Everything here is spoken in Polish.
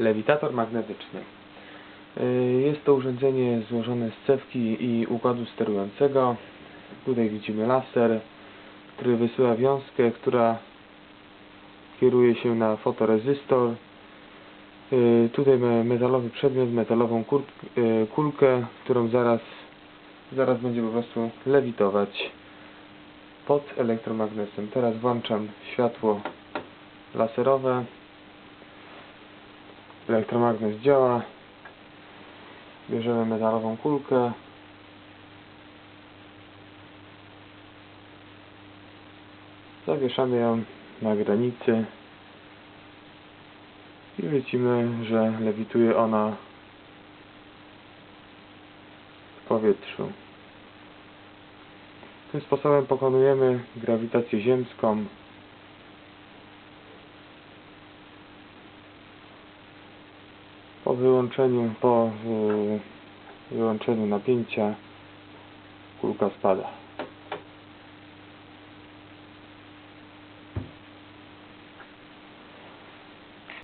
lewitator magnetyczny. Y, Jest to urządzenie złożone z cewki i układu sterującego. Tutaj widzimy laser, który wysyła wiązkę, która kieruje się na fotorezystor. Y, Tutaj mamy metalowy przedmiot, metalową y, kulkę, którą zaraz, zaraz będzie po prostu lewitować pod elektromagnesem. Teraz włączam światło laserowe. Elektromagnes działa. Bierzemy metalową kulkę. Zawieszamy ją na granicy. I widzimy, że lewituje ona w powietrzu. Tym sposobem pokonujemy grawitację ziemską. Po wyłączeniu, po y, wyłączeniu napięcia kulka spada.